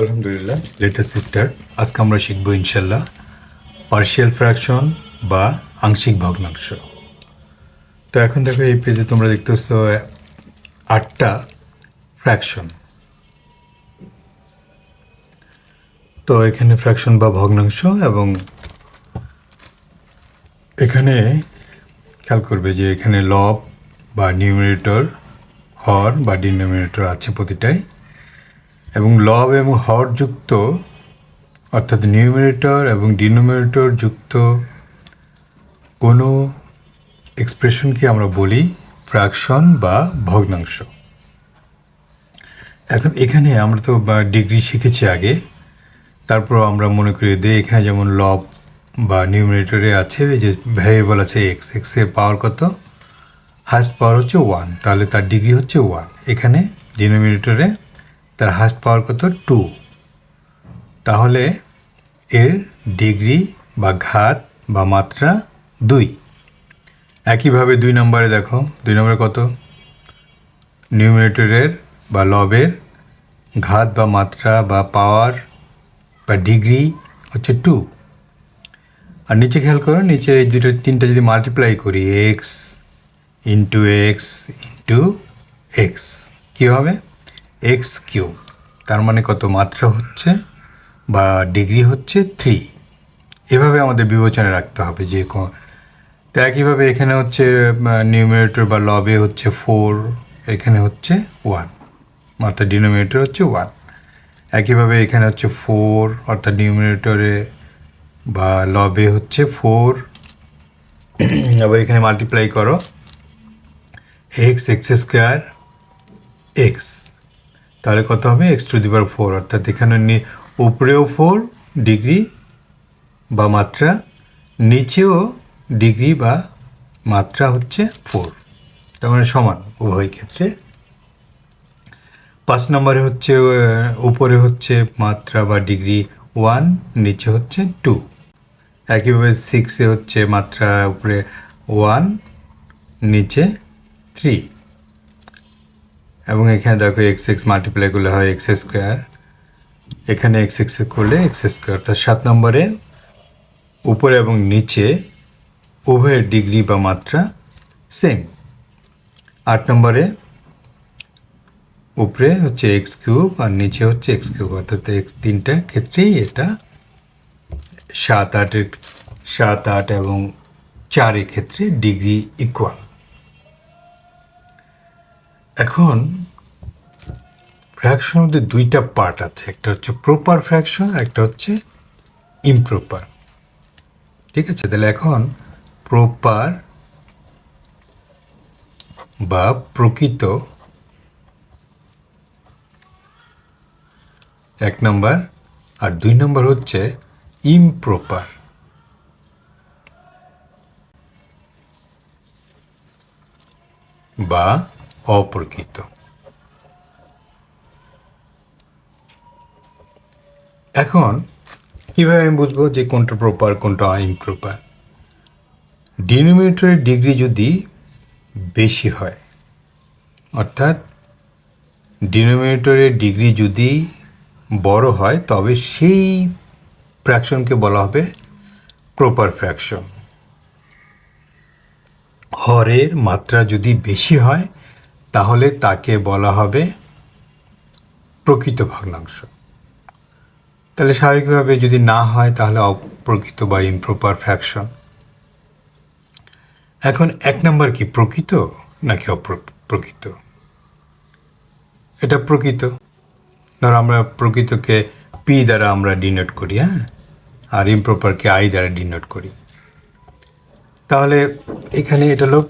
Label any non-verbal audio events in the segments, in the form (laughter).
আলহামদুলিল্লাহ letter sister আজকে আমরা শিখব ইনশাল্লাহ পার্শিয়াল ফ্র্যাকশন বা আংশিক ভগ্নাংশ। তো এখন দেখো এই পেজে তোমরা দেখতেছ আটটা ফ্র্যাকশন তো এখানে ফ্র্যাকশন বা ভগ্নাংশ এবং এখানে খেয়াল করবে যে এখানে লব বা নিউমিনেটর হর বা ডিনোমিনেটর আছে প্রতিটাই। এবং লব এবং হর যুক্ত, অর্থাৎ নিউমিনেটর এবং ডিনোমিনেটর যুক্ত কোনো এক্সপ্রেশনকে আমরা বলি ফ্র্যাকশন বা ভগ্নাংশ। এখন এখানে আমরা তো ডিগ্রি শিখেছি আগে, তারপর আমরা মনে করি যে এখানে যেমন লব বা নিউমিনেটরে আছে যে ভ্যারিয়েবল আছে এক্স এক্সের পাওয়ার কত? হাস্ট পাওয়ার হচ্ছে ওয়ান তাহলে তার ডিগ্রি হচ্ছে ওয়ান এখানে ডিনোমিনেটরে তার হাস্ট পাওয়ার কত? টু তাহলে এর ডিগ্রি বা ঘাত বা মাত্রা দুই। একইভাবে দুই নম্বরে দেখো, দুই নম্বরে কত? নিউমিনেটরের বা লবের ঘাত বা মাত্রা বা পাওয়ার বা ডিগ্রি হচ্ছে টু আর নিচে খেয়াল করো, নিচে এই দুটো, তিনটা যদি মাল্টিপ্লাই করি x into x into x কী হবে এক্স কিউব তার মানে কত মাত্রা হচ্ছে বা ডিগ্রি হচ্ছে থ্রি এভাবে আমাদের বিবেচনা রাখতে হবে যে একইভাবে এখানে হচ্ছে নিউমিনেটর বা লবে হচ্ছে ফোর এখানে হচ্ছে ওয়ান অর্থাৎ ডিনোমিনেটর হচ্ছে ওয়ান একইভাবে এখানে হচ্ছে ফোর অর্থাৎ নিউমিনেটরে বা লবে হচ্ছে ফোর (clears throat) আবার এখানে মাল্টিপ্লাই করো এক্স এক্স স্কোয়ার এক্স তাহলে কত হবে? X to the power four অর্থাৎ এখানে উপরেও ফোর ডিগ্রি বা মাত্রা, নিচেও ডিগ্রি বা মাত্রা হচ্ছে ফোর তার মানে সমান উভয় ক্ষেত্রে। পাঁচ নম্বরে হচ্ছে উপরে হচ্ছে মাত্রা বা ডিগ্রি ওয়ান নিচে হচ্ছে টু একইভাবে সিক্সে হচ্ছে মাত্রা, উপরে ওয়ান নিচে থ্রি এবং এখানে দেখো এক্স এক্স মাল্টিপ্লাই করলে হয় এক্স স্কোয়ার এখানে এক্স এক্স করলে এক্স স্কোয়ার অর্থাৎ সাত নম্বরে উপরে এবং নিচে উভয়ের ডিগ্রি বা মাত্রা সেম আট নম্বরে উপরে হচ্ছে এক্স কিউব আর নিচে হচ্ছে এক্স কিউব অর্থাৎ এক্স তিনটা ক্ষেত্রেই এটা সাত আটের, সাত আট এবং চারের ক্ষেত্রে ডিগ্রি ইকুয়াল এখন ফ্র্যাকশন মধ্যে দুইটা পার্ট আছে। একটা হচ্ছে প্রপার ফ্র্যাকশন একটা হচ্ছে ইমপ্রপার ঠিক আছে? তাহলে এখন প্রপার বা প্রকৃত এক নম্বর আর দুই নম্বর হচ্ছে ইমপ্রপার বা অপ্রকৃত এখন, কীভাবে আমি বুঝব যে কোনটা প্রপার কোনটা ইমপ্রপার ডিনোমিনেটরের ডিগ্রি যদি বেশি হয়, অর্থাৎ ডিনোমিনেটরের ডিগ্রি যদি বড় হয়, তবে সেই ফ্র্যাকশনকে বলা হবে প্রপার ফ্র্যাকশন হরের মাত্রা যদি বেশি হয় তাহলে তাকে বলা হবে প্রকৃত ভগ্নাংশ। তাহলে স্বাভাবিকভাবে যদি না হয় তাহলে অপ্রকৃত বা ইমপ্রপার ফ্র্যাকশন এখন এক নম্বর কি, প্রকৃত নাকি অপ্রকৃত এটা প্রকৃত। ধর আমরা প্রকৃতকে পি দ্বারা আমরা ডিনোট করি হ্যাঁ? আর ইমপ্রপারকে আই দ্বারা ডিনোট করি। তাহলে এখানে এটা হলো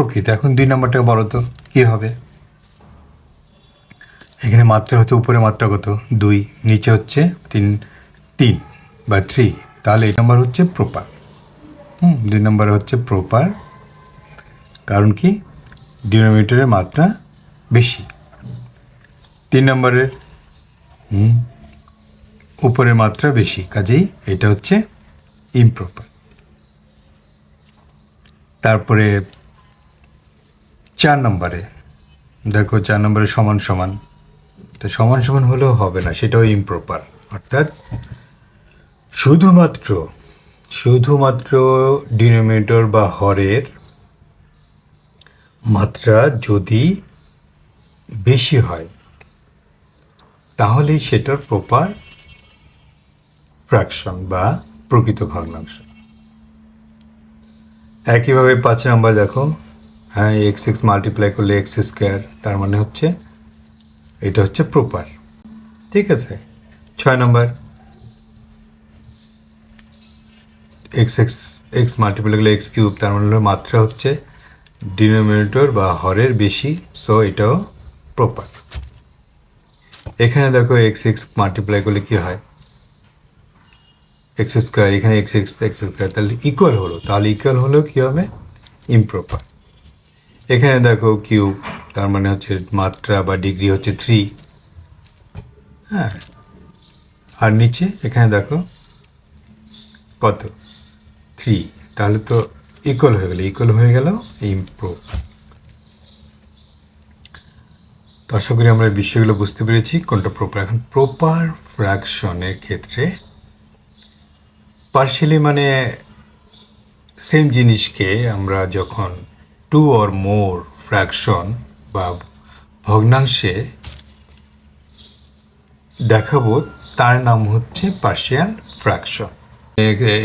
প্রকৃত। এখন দুই নম্বরটা বলো তো, কী হবে? এখানে মাত্রা হচ্ছে উপরে মাত্রা কত? দুই, নিচে হচ্ছে তিন তিন বা থ্রি। তাহলে এই নম্বর হচ্ছে প্রপার। হুম, দুই নম্বরে হচ্ছে প্রপার। কারণ কি? ডিনোমিনেটরের মাত্রা বেশি। তিন নম্বরের, হুম, উপরের মাত্রা বেশি। কাজেই এটা হচ্ছে ইমপ্রপার তারপরে চার নম্বরে। দেখো চার নম্বরে সমান সমান। তো সমান সমান হলেও হবে না, সেটাও ইমপ্রপার অর্থাৎ শুধুমাত্র শুধুমাত্র ডিনোমিনেটর বা হরের মাত্রা যদি বেশি হয়, তাহলেই সেটার প্রপার ফ্র্যাকশন বা প্রকৃত ভগ্নাংশ। একইভাবে পাঁচ নাম্বার দেখো। হ্যাঁ এক্স এক্স মাল্টিপ্লাই করলে এক্স স্কোয়ার তার মানে হচ্ছে এটা হচ্ছে প্রপার ঠিক আছে? ছয় নম্বর। এক্স এক্স এক্স মাল্টিপ্লাই করলে এক্স কিউব তার মানে মাত্রা হচ্ছে ডিনোমিনেটর বা হরের বেশি সো এটাও প্রপার এখানে দেখো এক্স এক্স মাল্টিপ্লাই করলে কী হয়? এক্স স্কোয়ার এখানে এক্স এক্স এক্স স্কোয়ার তাহলে ইকুয়াল হলো। তাহলে ইকুয়াল হলেও কী হবে? ইমপ্রপার এখানে দেখো কিউব তার মানে হচ্ছে মাত্রা বা ডিগ্রি হচ্ছে থ্রি হ্যাঁ। আর নিচে এখানে দেখো কত? থ্রি তাহলে তো ইকুয়াল হয়ে গেল। ইকুয়াল হয়ে গেল ইমপ্রুভ তো আশা করি আমরা বিষয়গুলো বুঝতে পেরেছি। কোনটা প্রপার এখন প্রপার ফ্র্যাকশনের ক্ষেত্রে পার্শিয়ালি মানে সেম জিনিসকে আমরা যখন টু অর মোর ফ্র্যাকশন বা ভগ্নাংশে দেখাবো, তার নাম হচ্ছে partial fraction.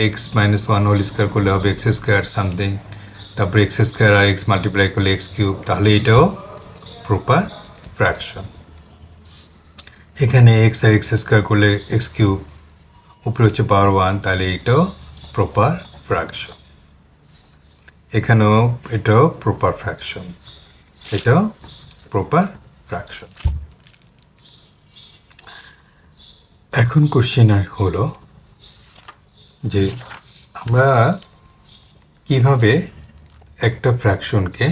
X minus one whole square করলে হবে এক্স স্কোয়ার সামথিং, তারপরে এক্স স্কোয়ার আর এক্স মাল্টিপ্লাই করলে এক্স কিউব, তাহলে এটাও প্রপার ফ্র্যাকশন। এখানে এক্স আর এক্স স্কোয়ার করলে এক্স কিউব, উপরে হচ্ছে পাওয়ার ওয়ান, তাহলে এটাও প্রপার ফ্র্যাকশন। এখানেও এটাও প্রপার ফ্র্যাকশন এটাও প্রপার ফ্র্যাকশন এখন কোশ্চেন আর হলো যে আমরা কীভাবে একটা ফ্র্যাকশনকে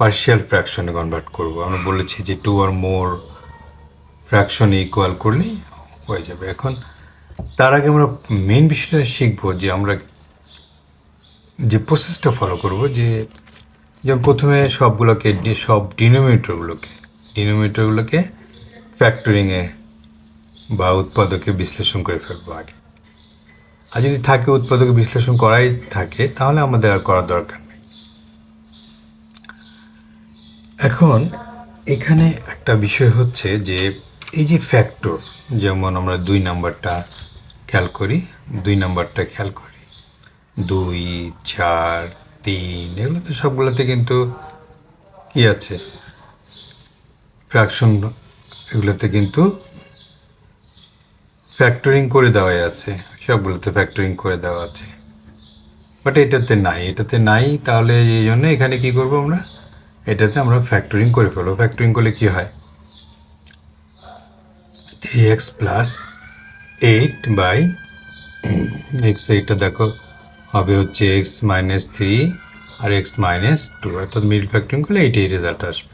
পার্শিয়াল ফ্র্যাকশনে কনভার্ট করব? আমরা বলেছি যে two or more fraction equal করলেই হয়ে যাবে। এখন তার আগে আমরা মেন বিষয়টা শিখব যে আমরা যে প্রসেসটা ফলো করব, যে যেমন প্রথমে সবগুলোকে সব ডিনোমিনেটরগুলোকে ডিনোমিনেটরগুলোকে ফ্যাক্টরিংয়ে বা উৎপাদকে বিশ্লেষণ করে ফেলব আগে। আর যদি থাকে উৎপাদকে বিশ্লেষণ করাই থাকে, তাহলে আমাদের আর করার দরকার নেই। এখন এখানে একটা বিষয় হচ্ছে যে, এই যে ফ্যাক্টর যেমন আমরা দুই নাম্বারটা খেয়াল করি, দুই নাম্বারটা খেয়াল করি দুই, চার, তিন, এগুলো তো সবগুলোতে কিন্তু কি আছে? ফ্র্যাকশন এগুলোতে কিন্তু ফ্যাক্টরিং করে দেওয়াই আছে। সবগুলোতে ফ্যাক্টরিং করে দেওয়া আছে। বাট এটাতে নাই এটাতে নাই, তাহলে এই জন্য এখানে কি করব আমরা? এটাতে আমরা ফ্যাক্টরিং করে ফেলব। ফ্যাক্টরিং করলে কি হয়? Three x plus eight by x এইটটা দেখো হবে হচ্ছে এক্স মাইনাস থ্রি আর এক্স মাইনাস টু অর্থাৎ মিডল ফ্যাক্টরিং করলে এইটাই রেজাল্ট আসবে।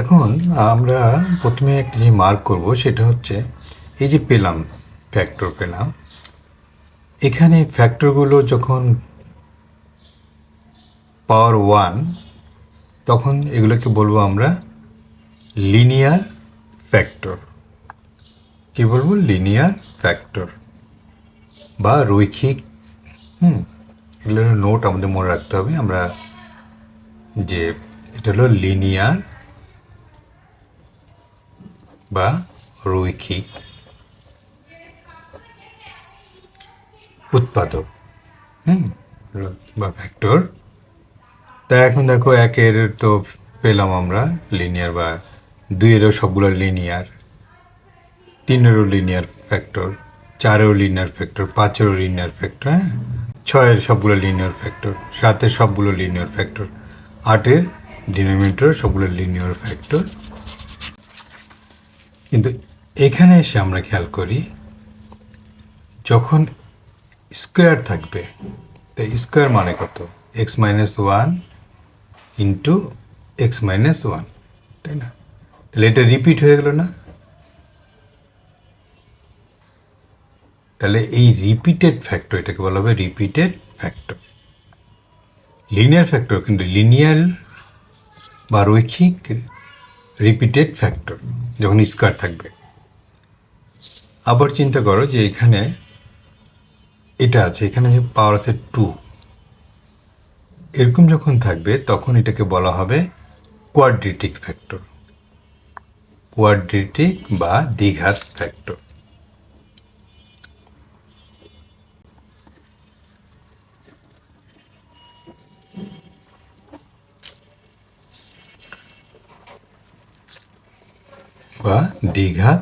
এখন আমরা প্রথমে একটা যে মার্ক করব সেটা হচ্ছে এই যে পেলাম ফ্যাক্টর পেলাম। এখানে ফ্যাক্টরগুলো যখন পাওয়ার ওয়ান তখন এগুলোকে বলব আমরা লিনিয়ার ফ্যাক্টর কী বলব? লিনিয়ার ফ্যাক্টর বা রৈখিক, হুম, এগুলো নোট আমাদের মনে রাখতে হবে। আমরা যে এটা হলো লিনিয়ার বা রৈখিক উৎপাদক, হুম, বা ফ্যাক্টর তা এখন দেখো একের তো পেলাম আমরা লিনিয়ার বা দুইয়েরও সবগুলো লিনিয়ার তিনেরও লিনিয়ার ফ্যাক্টর চারেরও লিনিয়ার ফ্যাক্টর পাঁচেরও লিনিয়ার ফ্যাক্টর হ্যাঁ? ছয়ের সবগুলো লিনিয়ার ফ্যাক্টর সাতের সবগুলো লিনিয়ার ফ্যাক্টর আটের ডিনোমিনেটর সবগুলো লিনিয়ার ফ্যাক্টর কিন্তু এখানে এসে আমরা খেয়াল করি, যখন স্কোয়ার থাকবে তো স্কোয়ার মানে কত? X minus one into x minus one তাই না? তাহলে এটা রিপিট হয়ে গেল না? তাহলে এই রিপিটেড ফ্যাক্টর এটাকে বলা হবে রিপিটেড ফ্যাক্টর লিনিয়ার ফ্যাক্টর কিন্তু লিনিয়ার বা রৈখিক রিপিটেড ফ্যাক্টর যখন স্কোয়ার থাকবে। আবার চিন্তা করো যে এখানে এটা আছে, এখানে যে পাওয়ার আছে টু এরকম যখন থাকবে তখন এটাকে বলা হবে কোয়াড্রেটিক ফ্যাক্টর কোয়াড্রেটিক বা দ্বিঘাত ফ্যাক্টর বা দ্বিঘাত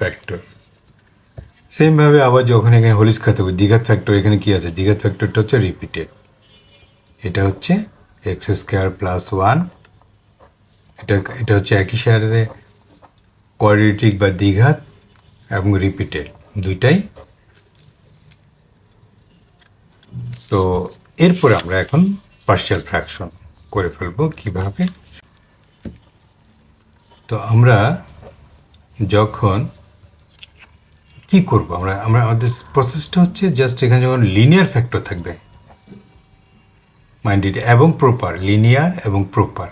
ফ্যাক্টর সেমভাবে আবার যখন এখানে হোলিস খাতে হবে দ্বিঘাত ফ্যাক্টর এখানে কি আছে? দ্বিঘাত ফ্যাক্টরটা হচ্ছে রিপিটেড এটা হচ্ছে এক্স স্কোয়ার প্লাস ওয়ান এটা এটা হচ্ছে একই সাথে কোয়াড্রেটিক বা দ্বিঘাত এবং রিপিটেড দুইটাই। তো এরপরে আমরা এখন পার্শিয়াল ফ্র্যাকশন করে ফেলব কীভাবে? তো আমরা যখন কি করব? আমরা আমরা, আমাদের প্রসেসটা হচ্ছে জাস্ট এখানে যখন লিনিয়ার ফ্যাক্টর থাকবে মাইন্ডেড এবং প্রপার লিনিয়ার এবং প্রপার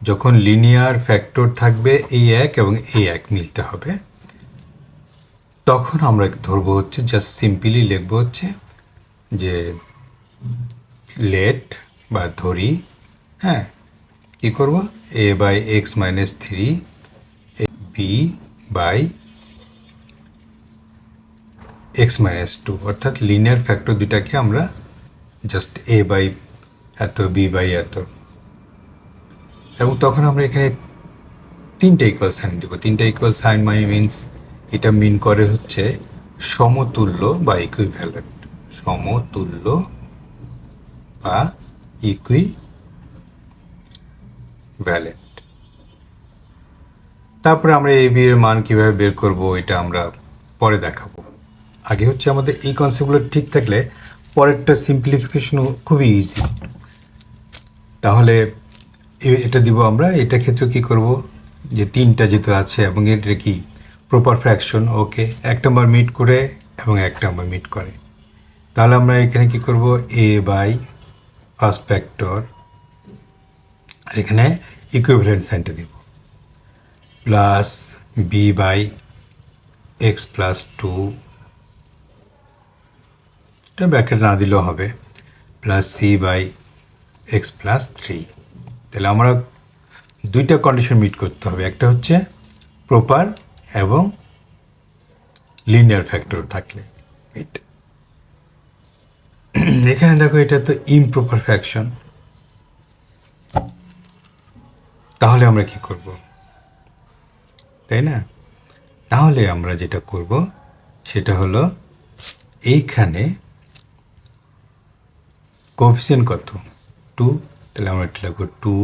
যখন লিনিয়ার ফ্যাক্টর থাকবে এই এক এবং এই এক মিলতে হবে, তখন আমরা ধরবো হচ্ছে জাস্ট সিম্পলি লিখব হচ্ছে যে লেট বা ধরি হ্যাঁ কী করব? A by x minus three B by x minus two অর্থাৎ লিনিয়ার ফ্যাক্টর দুটাকে আমরা জাস্ট এ বাই এত বি বাই এত। এবং তখন আমরা এখানে তিনটে ইকুয়াল সাইন দেবো। তিনটে ইকুয়াল সাইন মাই মিনস এটা মিন করে হচ্ছে সমতুল্য বা ইকুইভ্যালেন্ট সমতুল্য বা ভ্যালেন্ট তারপরে আমরা এই বি এর মান কীভাবে বের করব, এটা আমরা পরে দেখাবো। আগে হচ্ছে আমাদের এই কনসেপ্টগুলো ঠিক থাকলে পরেরটা সিম্পলিফিকেশনও খুবই ইজি তাহলে এ- এটা দিব আমরা, এটা ক্ষেত্রে কি করব? যে তিনটা যেহেতু আছে, এবং এটা কি? প্রপার ফ্র্যাকশন ওকে এক নম্বর মিট করে, এবং এক নম্বর মিট করে। তাহলে আমরা এখানে কি করব? এ বাই ফার্স্ট ফ্যাক্টর আর এখানে ইকুইভ্যালেন্ট সাইনটা দিব। Plus B by x plus two এটা ব্যাকেট না দিলেও হবে। Plus C by x plus three তাহলে আমরা দুইটা কন্ডিশন মিট করতে হবে। একটা হচ্ছে প্রপার এবং লিনিয়ার ফ্যাক্টর থাকলে। এটা (clears throat) এখানে দেখো এটা তো ইমপ্রপার ফ্যাকশন তাহলে আমরা কি করব? তাই না? তাহলে আমরা যেটা করব, সেটা হলো এইখানে কোফিসিয়েন্ট কত? টু তাহলে আমরা এটা লিখব টু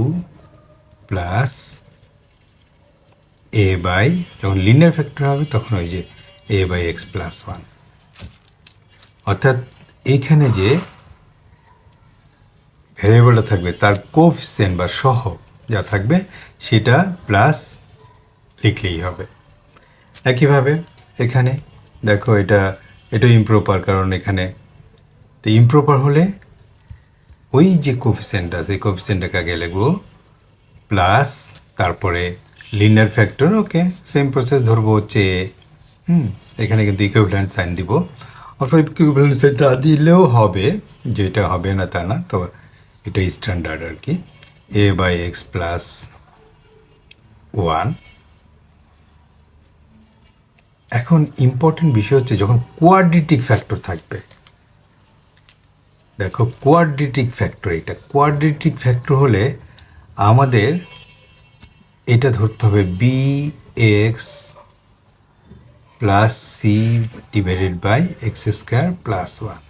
প্লাস এ বাই যখন লিনিয়ার ফ্যাক্টর হবে তখন ওই যে A by x plus one অর্থাৎ এইখানে যে ভ্যারিয়েবলটা থাকবে, তার কোফিসিয়েন্ট বা সহ যা থাকবে, সেটা প্লাস লিখলেই হবে। একইভাবে এখানে, দেখো এটা এটা ইমপ্রপার কারণ এখানে তো ইমপ্রপার হলে ওই যে কোফিসিয়েন্ট আছে, এই কোফিসিয়েন্টটাকে আগে লিখব প্লাস তারপরে linear factor okay same process ধরবো হচ্ছে, হুম, এখানে কিন্তু ইকুইভ্যালেন্ট সাইন দিব। সাইন না দিলেও হবে, যেটা হবে না তা না, তো এটা স্ট্যান্ডার্ড আর কি। A by X plus one এখন ইম্পর্টেন্ট বিষয় হচ্ছে যখন কোয়াড্রেটিক ফ্যাক্টর থাকবে, দেখো কোয়াড্রেটিক ফ্যাক্টর এটা। কোয়াড্রেটিক ফ্যাক্টর হলে আমাদের এটা ধরতে হবে B x plus C divided by x square plus one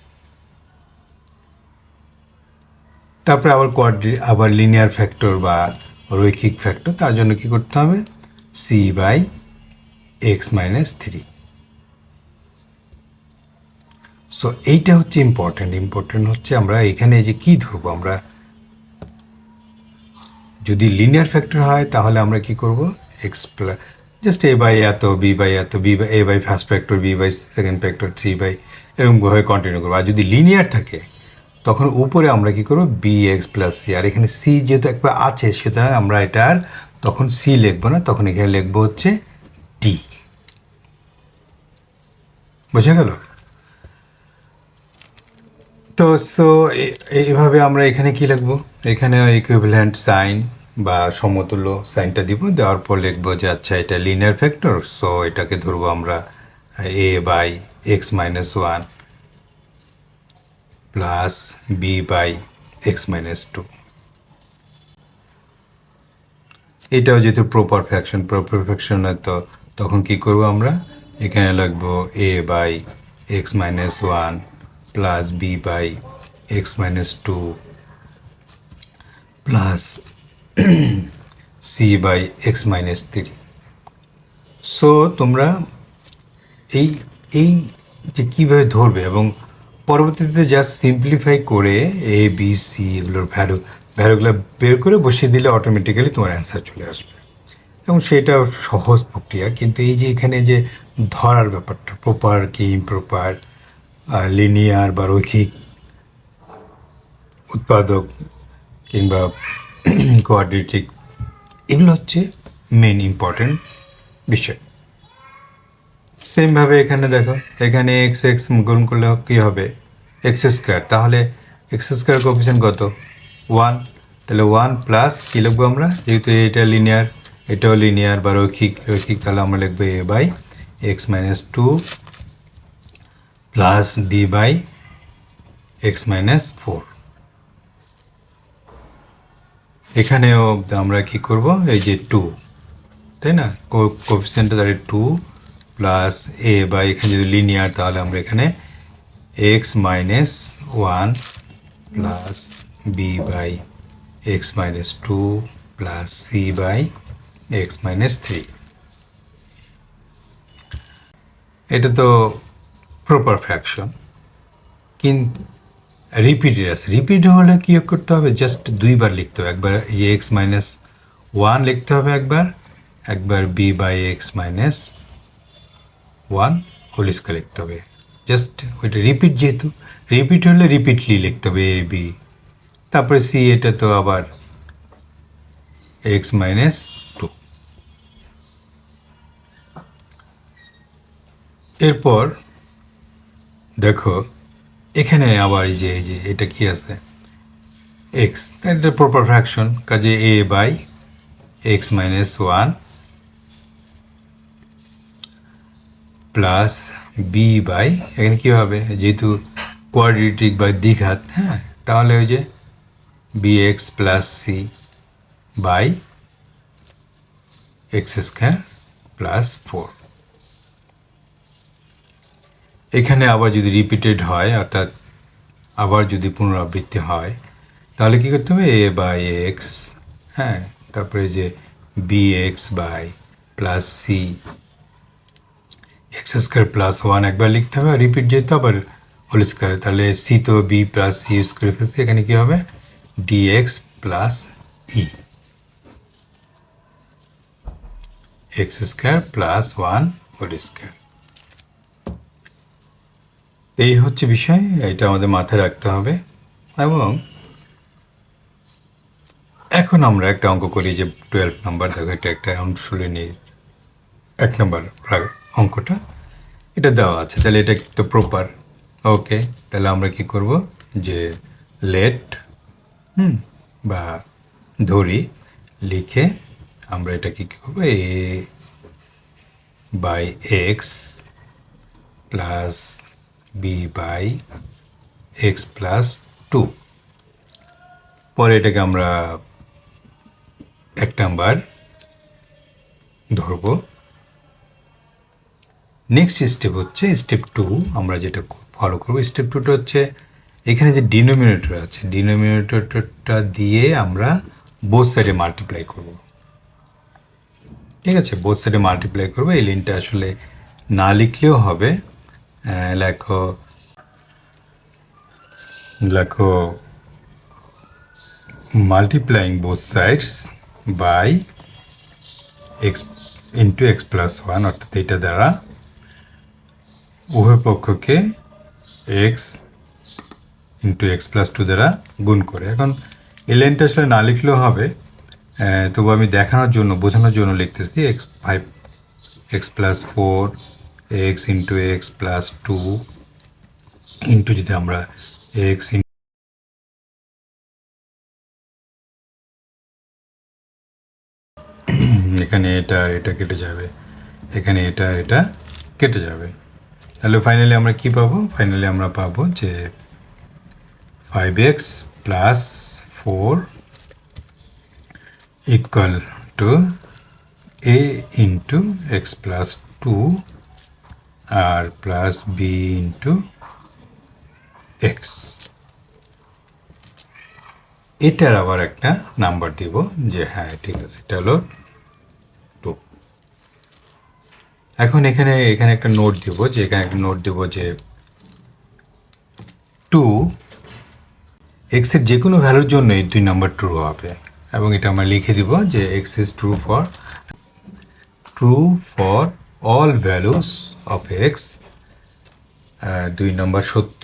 তারপরে আবার কোয়াড্রি আবার লিনিয়ার ফ্যাক্টর বা রৈখিক ফ্যাক্টর তার জন্য কি করতে হবে? C by x minus three so এইটা হচ্ছে ইম্পর্ট্যান্ট ইম্পর্ট্যান্ট হচ্ছে আমরা এখানে যে কি ধরবো আমরা? যদি লিনিয়ার ফ্যাক্টর হয়, তাহলে আমরা কি করব? এক্স জাস্ট এ বাই এত বি বাই এত B by A by first factor B by second factor three by এরকমভাবে কন্টিনিউ করব। আর যদি লিনিয়ার থাকে, তখন উপরে আমরা কি করব? বি এক্স প্লাস সি আর এখানে সি যেহেতু একবার আছে, সুতরাং আমরা এটার তখন সি লিখব না, তখন এখানে লিখব হচ্ছে টি বোঝা গেল? তো সো এভাবে আমরা এখানে কি লিখব? এখানে ইকুইভ্যালেন্ট সাইন বা সমতুল্য সাইনটা দিব, দেওয়ার পর লিখব যে আচ্ছা এটা লিনিয়ার ফ্যাক্টর সো এটাকে ধরবো আমরা A by x minus one plus B by x minus two এটাও যেহেতু প্রপার ফ্যাকশন প্রপার ফ্যাকশন তো, তখন কি করব আমরা? এখানে লিখব A by x minus one plus B by x minus two plus C by x minus three so তোমরা এই এই যে কীভাবে ধরবে এবং পরবর্তীতে জাস্ট সিম্পলিফাই করে এ বি সি এগুলোর ভ্যালু ভ্যালুগুলো বের করে বসিয়ে দিলে অটোমেটিক্যালি তোমার অ্যান্সার চলে আসবে। এবং সেটা সহজ প্রক্রিয়া, কিন্তু এই যে এখানে যে ধরার ব্যাপারটা প্রপার কি ইমপ্রপার লিনিয়ার বা রৈখিক উৎপাদক কিংবা (clears throat) কোয়াড্রেটিক এগুলো হচ্ছে মেন ইম্পর্ট্যান্ট বিষয়। সেমভাবে এখানে দেখো, এখানে এক্স এক্স গুণ করলে কী হবে? এক্স স্কোয়ার তাহলে এক্স স্কোয়ার কোপিশন কত? ওয়ান তাহলে ওয়ান প্লাস কী লিখব আমরা? যেহেতু এটা লিনিয়ার এটাও লিনিয়ার বা রৈখিক রৈখিক তাহলে আমরা লিখব A by x minus two plus B by x minus four এখানেও আমরা কি করব? এই যে টু তাই না? কোফিসিয়েন্টটা দাঁড়িয়ে টু প্লাস এ বা এখানে যদি লিনিয়ার তাহলে আমরা এখানে x minus one plus B by x minus two plus C by x minus three এটা তো প্রপার ফ্র্যাকশন কিন্তু রিপিটেড আছে রিপিট হলে কী করতে হবে? জাস্ট দুইবার লিখতে হবে। একবার এই এক্স মাইনাস ওয়ান লিখতে হবে একবার একবার B by x minus one whole লিখতে হবে। জাস্ট ওইটা রিপিট যেহেতু রিপিট হলে রিপিটলি লিখতে হবে এ বি তারপরে সি এটা তো আবার এক্স মাইনাস টু এরপর দেখো এখানে আবার এই যে এই যে, এটা কি আছে? এক্স এটা প্রপার ফ্র্যাকশন কাজে A by x minus one plus B by এখানে কী হবে? যেহেতু কোয়াড্রেটিক বা দ্বিঘাত হ্যাঁ? তাহলে ওই যে B x plus C by x square plus four এখানে আবার যদি রিপিটেড হয়, অর্থাৎ আবার যদি পুনরাবৃত্তি হয়, তাহলে কী করতে হবে? এ বাই এক্স হ্যাঁ তারপরে যে b x by plus c x square plus one একবার লিখতে হবে, আর রিপিট যেহেতু আবার হোল স্কোয়ার তাহলে সি তো বি প্লাস সি স্কোয়ার ফেলছে এখানে কী হবে? D x plus e x square plus one whole square এই হচ্ছে বিষয়, এটা আমাদের মাথায় রাখতে হবে। এবং এখন আমরা একটা অঙ্ক করি যে টুয়েলভ নাম্বার দেখো এটা একটা অনুশীলনীর এক নম্বর অঙ্কটা। এটা দেওয়া আছে, তাহলে এটা তো প্রপার ওকে তাহলে আমরা কি করব যে লেট হুম, বা ধরি, লিখে আমরা এটা কি করব? A by x plus b by x plus two পরে এটাকে আমরা এক নাম্বার ধরব। নেক্সট স্টেপ হচ্ছে স্টেপ টু আমরা যেটা ফলো করব। স্টেপ টুটা হচ্ছে এখানে যে ডিনোমিনেটর আছে ডিনোমিনেটরটা দিয়ে আমরা বোথ সাইডে মাল্টিপ্লাই করব। ঠিক আছে? বোথ সাইডে মাল্টিপ্লাই করব, এই লিনটা আসলে না লিখলেও হবে। লেখো লেখো multiplying both sides by x into x plus one অর্থাৎ এইটা দ্বারা উভয় পক্ষকে x into x plus two দ্বারা গুণ করে। এখন এই লাইনটা আসলে না লিখলেও হবে। তবু আমি দেখানোর জন্য, বোঝানোর জন্য লিখতেছি x five x plus four x into x plus two into যদি আমরা এক্স এখানে এটা এটা কেটে যাবে। এখানে এটা এটা কেটে যাবে। তাহলে ফাইনালি আমরা কি পাবো? ফাইনালি আমরা পাবো যে five x plus four equal to a into x plus two R plus B into x এটার আবার একটা নাম্বার দিব যে হ্যাঁ ঠিক আছে, এটা হলো টু এখন এখানে এখানে একটা নোট দিব যে, এখানে একটা নোট দিব যে টু এক্সের যে কোনো ভ্যালুর জন্য এই দুই নাম্বার ট্রু হবে। এবং এটা আমরা লিখে দিব যে x is true for true for all values of x দুই নম্বর সত্য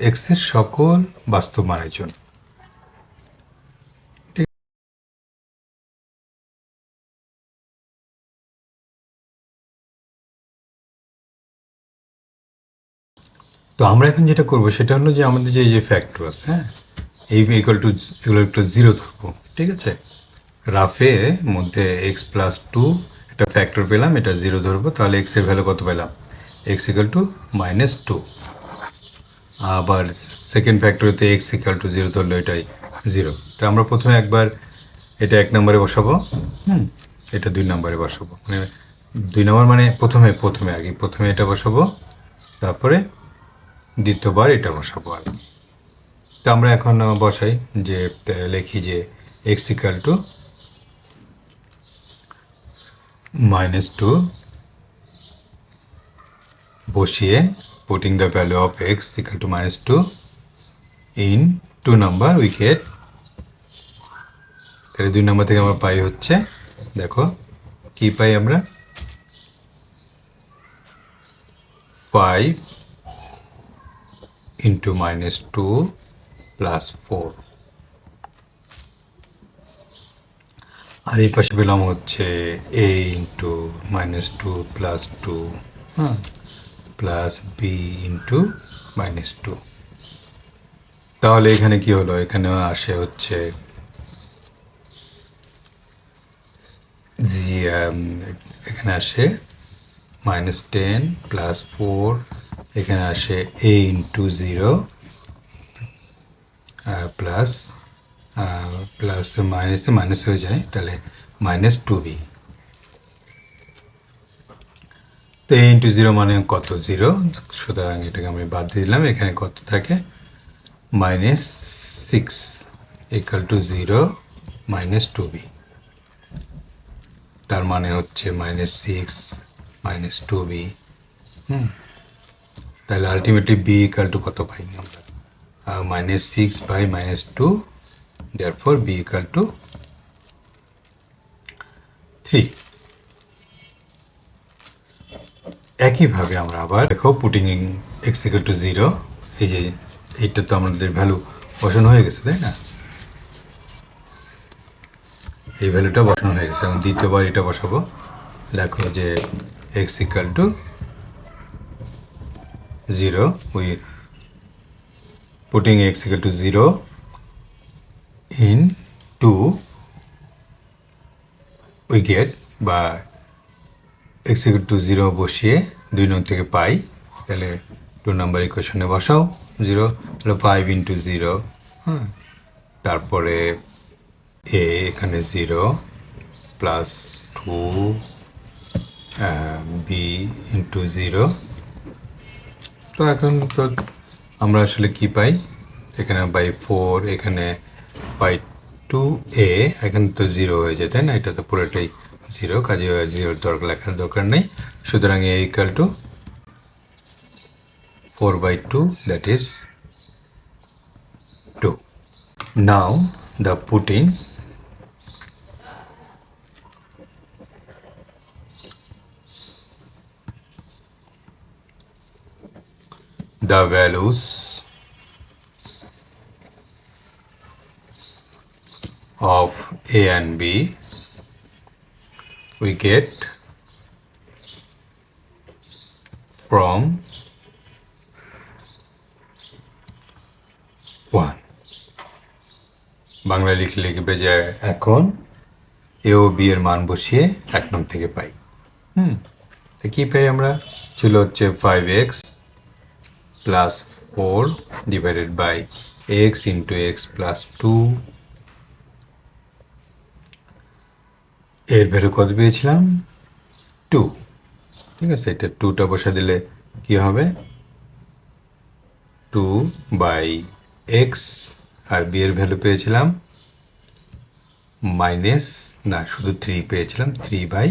এক্সের সকল বাস্তব মানের জন্য। তো আমরা এখন যেটা করব সেটা হলো যে আমাদের যে যে ফ্যাক্টর আছে হ্যাঁ? এই ইকুয়াল টু এগুলো একটু জিরো ধরবো ঠিক আছে? রাফে মধ্যে এক্স প্লাস টু একটা ফ্যাক্টর পেলাম, এটা জিরো ধরবো, তাহলে এক্সের ভ্যালু কত পেলাম? X equal to minus two আবার সেকেন্ড ফ্যাক্টরিতে এক্স ইকুয়াল টু জিরো ধরলো, এটাই জিরো তো আমরা প্রথমে একবার এটা এক নম্বরে বসাবো, হুম? এটা দুই নম্বরে বসাবো। মানে দুই নম্বর মানে প্রথমে প্রথমে আর কি। প্রথমে এটা বসাবো, তারপরে দ্বিতীয়বার এটা বসাবো আর। তো আমরা এখন বসাই যে লিখি যে x equal to minus two বসিয়ে putting the value of x equal to minus two in two number wicket তাহলে দুই নম্বর থেকে আমরা পাই হচ্ছে, দেখো, কি পাই আমরা? ফাইভ into minus 2 plus 4 আর এই পাশে পেলাম হচ্ছে a into minus two plus two হ্যাঁ plus b into minus two তাহলে এখানে কি হলো? এখানে আসে হচ্ছে জি এখানে আসে মাইনাস টেন প্লাস ফোর এখানে আসে a into zero plus plus মাইনাসে মাইনাস হয়ে যায়, তাহলে মাইনাস টু বি তো এ ইন্টু জিরো মানে কত? জিরো সুতরাং এটাকে আমি বাদ দিয়ে দিলাম, এখানে কত থাকে? Minus six equal to zero minus two b তার মানে হচ্ছে minus six minus two b hmm. তাহলে আলটিমেটলি বি ইকাল টু কত পাই আমরা? Minus six by minus two four b equal to three একইভাবে আমরা আবার দেখো putting in x equal to zero এই যে এইটা তো আমাদের ভ্যালু বসানো হয়ে গেছে, তাই না? এই ভ্যালুটা বসানো হয়ে গেছে এবং দ্বিতীয়বার এটা বসাবো। দেখো যে x equal to zero we putting x equal to 0 2 we get বা equal to 0 বসিয়ে দুই নং থেকে পাই, তাহলে টু নাম্বার ইকুয়েশনে বসাও জিরো তাহলে ফাইভ ইন্টু জিরো হ্যাঁ? তারপরে এ এখানে zero plus two b into zero তো এখন তো আমরা আসলে কি পাই? এখানে বাই ফোর এখানে বাই টু এ এখানে তো জিরো হয়ে যায়, তাই না? এটা তো পুরোটাই জিরো কাজে জিরোর দরকার, লেখার দরকার নেই। সুতরাং a equal to four by two that is two now the putting the values of a and b, we get from 1 Bangla লিখলে লিখবে যে এখন এ ও বি এর মান বসিয়ে এক নং থেকে পাই। হুম, তো কী পাই আমরা? ছিল হচ্ছে five x plus four divided by x into x plus two এর ভ্যালু কত পেয়েছিলাম? টু ঠিক আছে, এটা টুটা বসা দিলে কি হবে? টু বাই এক্স আর বি এর ভ্যালু পেয়েছিলাম মাইনাস না, শুধু থ্রি পেয়েছিলাম three by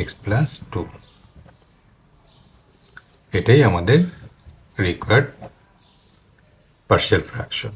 x plus two এটাই আমাদের রিকোয়ার্ড পার্শিয়াল ফ্র্যাকশন